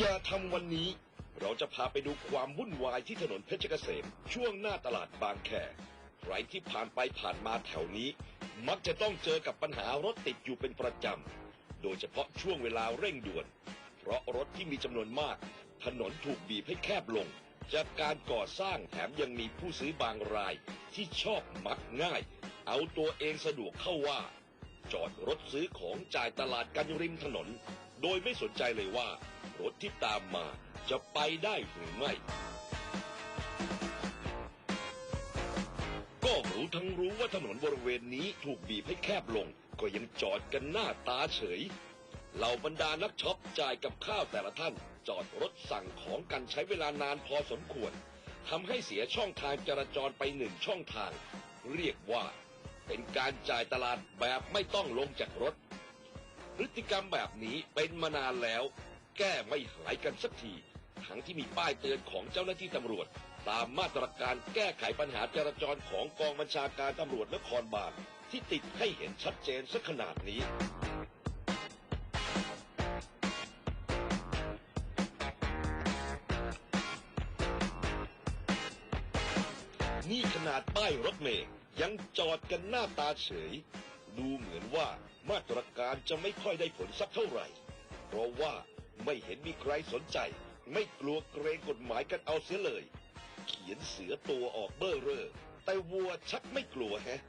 ยาทำวันนี้ เราจะพาไปดูความวุ่นวายที่ถนนเพชรเกษม ช่วงหน้าตลาดบางแคใครที่ผ่านไปผ่านมาแถวนี้ มักจะต้องเจอกับปัญหารถติดอยู่เป็นประจำ โดยเฉพาะช่วงเวลาเร่งด่วน เพราะรถที่มีจำนวนมาก ถนนถูกบีบให้แคบลง จากการก่อสร้างแถมยังมีผู้ซื้อบางราย ที่ชอบมักง่าย เอาตัวเองสะดวกเข้าว่า จอดรถซื้อของจ่ายตลาดกันริมถนน โดยไม่สนใจเลยว่า รถที่ตามมาจะไปได้หรือไม่ ก็รู้ทั้งรู้ว่าถนนบริเวณนี้ถูกบีบให้แคบลง ก็ยังจอดกันหน้าตาเฉย เหล่าบรรดานักช็อปจ่ายกับข้าวแต่ละท่าน จอดรถสั่งของกันใช้เวลานานพอสมควรทำให้เสียช่องทางจราจรไปหนึ่งช่องทาง เรียกว่าเป็นการจ่ายตลาดแบบไม่ต้องลงจากรถ พฤติกรรมแบบนี้เป็นมานานแล้ว แก้ไม่หายกันสักที ทั้งที่มีป้ายเตือนของเจ้าหน้าที่ตำรวจ ตามมาตรการแก้ไขปัญหาจราจรของกองบัญชาการตำรวจนครบาลที่ติดให้เห็นชัดเจนสักขนาดนี้นี่ขนาดป้ายรถเมย์ยังจอดกันหน้าตาเฉย ดูเหมือนว่ามาตรการจะไม่ค่อยได้ผลสักเท่าไหร่ เพราะว่า ไม่เห็นมีใครสนใจ ไม่กลัวเกรงกฎหมายกันเอาเสียเลย เขียนเสือตัวออกเบ้อเร่อแต่วัวชักไม่กลัวแฮะ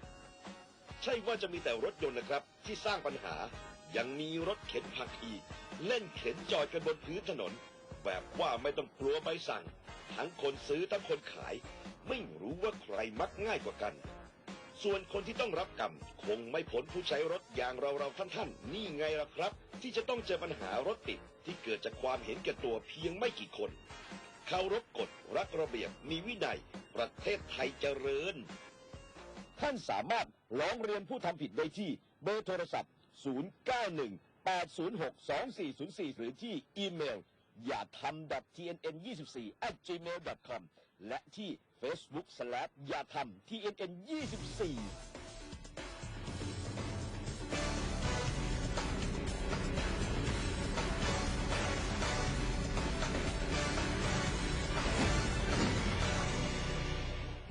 ใช่ว่าจะมีแต่รถยนต์นะครับ ที่สร้างปัญหา ยังมีรถเข็นผักอีก เล่นเข็นจอดกันบนพื้นถนน แบบว่าไม่ต้องกลัวใบสั่ง ทั้งคนซื้อทั้งคนขาย ไม่รู้ว่าใครมักง่ายกว่ากัน ส่วนคนที่ต้องรับกรรม คงไม่พ้นผู้ใช้รถอย่างเราเราๆท่านๆ นี่ไงล่ะครับ ที่จะต้องเจอปัญหารถติดที่เกิดจากความเห็นแก่ตัวเพียงไม่กี่คนเคารพกฎรักระเบียบมีวินัย ประเทศไทยเจริญ ท่านสามารถร้องเรียนผู้ทำผิดได้ที่เบอร์โทรศัพท์ 0918062404 หรือที่อีเมล อย่าทำ tnn24 at gmail.com และที่ Facebook slash อย่าทำ tnn24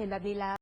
เห็นแบบนี้แล้ว